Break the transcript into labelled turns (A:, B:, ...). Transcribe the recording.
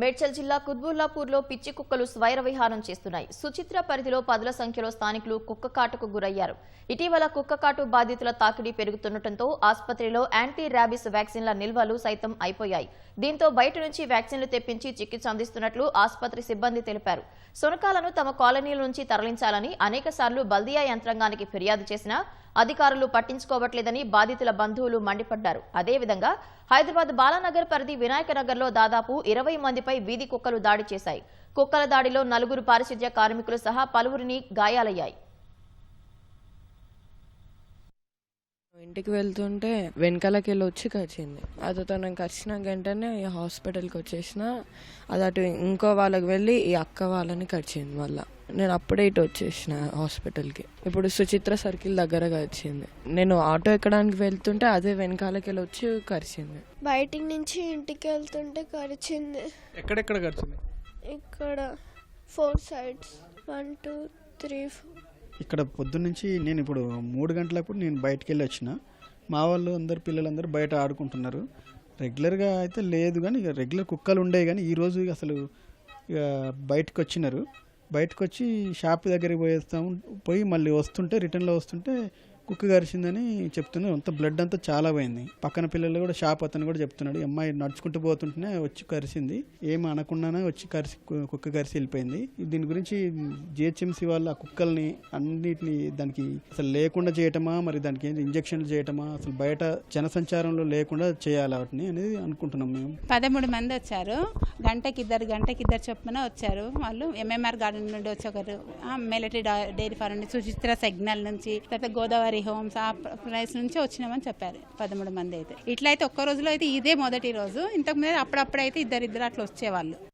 A: మేడ్చల్ జిల్లా కుత్బుల్లాపూర్లో పిచ్చి కుక్కలు స్వైర విహారం చేస్తున్నాయి. సుచిత్ర పరిధిలో పదుల సంఖ్యలో స్థానికులు కుక్క కాటుకు గురయ్యారు. ఇటీవల కుక్క కాటు బాధితుల తాకిడి పెరుగుతుండటంతో ఆసుపత్రిలో యాంటీ ర్యాబిస్ వ్యాక్సిన్ల నిల్వలు సైతం అయిపోయాయి. దీంతో బయట నుంచి వ్యాక్సిన్లు తెప్పించి చికిత్స అందిస్తున్నట్లు ఆసుపత్రి సిబ్బంది తెలిపారు. సునకాలను తమ కాలనీల నుంచి తరలించాలని అనేకసార్లు బల్దియా యంత్రాంగానికి ఫిర్యాదు చేసినా అధికారులు పట్టించుకోవట్లేదని బాధితుల బంధువులు మండిపడ్డారు. అదేవిధంగా హైదరాబాద్ బాలానగర్ పరిధి వినాయక నగర్లో దాదాపు ఇరవై మందిపై వీధి కుక్కలు దాడి చేశాయి. కుక్కల దాడిలో నలుగురు పారిశుధ్య కార్మికులు సహా పలువురిని గాయాలయ్యాయి.
B: ఇంటికి వెళ్తుంటే వెనకాలకి వెళ్ళి వచ్చి కరిచింది. అది తనకి కరిచిన వెంటనే హాస్పిటల్కి వచ్చేసిన అది అటు ఇంకో వాళ్ళకి వెళ్ళి ఈ అక్క వాళ్ళని కరిచింది మళ్ళీ. నేను అప్పుడే ఇటు వచ్చేసిన హాస్పిటల్కి. ఇప్పుడు సుచిత్ర సర్కిల్ దగ్గర కరిచింది నేను ఆటో ఎక్కడానికి వెళ్తుంటే అదే వెనకాలకి వెళ్ళి వచ్చి కరిచింది.
C: బయటికి నుంచి ఇంటికి వెళ్తుంటే కరిచింది.
D: ఎక్కడెక్కడ ఖర్చుంది
C: ఇక్కడ four sides. One two three four.
E: ఇక్కడ పొద్దున్నుంచి నేను ఇప్పుడు మూడు గంటలప్పుడు నేను బయటికి వెళ్ళి వచ్చిన. మా వాళ్ళు అందరు పిల్లలందరూ బయట ఆడుకుంటున్నారు. రెగ్యులర్గా అయితే లేదు కానీ ఇక రెగ్యులర్ కుక్కలు ఉండేవి కానీ ఈరోజు అసలు ఇక బయటకు వచ్చినారు. బయటకు వచ్చి షాప్ దగ్గరికి పోయేస్తాం పోయి మళ్ళీ వస్తుంటే రిటర్న్లో వస్తుంటే కుక్క గరిచిందని చెప్తున్నారు. అంత బ్లడ్ అంతా చాలా పోయింది. పక్కన పిల్లలు కూడా షాప్ అతను కూడా చెప్తున్నాడు అమ్మాయి నడుచుకుంటూ పోతుంటేనే వచ్చి కరిసింది. ఏం అనకుండానే వచ్చి కరిసి కు- కుక్క కరిసి వెళ్ళిపోయింది. దీని గురించి జిహెచ్ఎంసీ వాళ్ళు ఆ కుక్కల్ని అన్నిటిని దానికి అసలు లేకుండా చేయటమా మరి దానికి ఏంటి ఇంజక్షన్లు చేయటమా అసలు బయట జనసంచారంలో లేకుండా చేయాలి వాటిని అనేది అనుకుంటున్నాం మేము.
F: పదమూడు మంది వచ్చారు. గంటకి ఇద్దరు గంటకి ఇద్దరు చొప్పున వచ్చారు వాళ్ళు. ఎంఎంఆర్ గార్డెన్ నుండి వచ్చి ఒకరు మిలిటరీ డైరీ ఫార్మ్ నుండి సుచిత్ర సిగ్నల్ నుంచి తర్వాత గోదావరి హోమ్స్ ఆ ప్రైస్ నుంచి వచ్చినామని చెప్పారు పదమూడు మంది అయితే. ఇట్లయితే ఒక్క రోజులో అయితే ఇదే మొదటి రోజు. ఇంతకు ముందు అప్పుడప్పుడైతే ఇద్దరు ఇద్దరు అట్లా వచ్చేవాళ్ళు.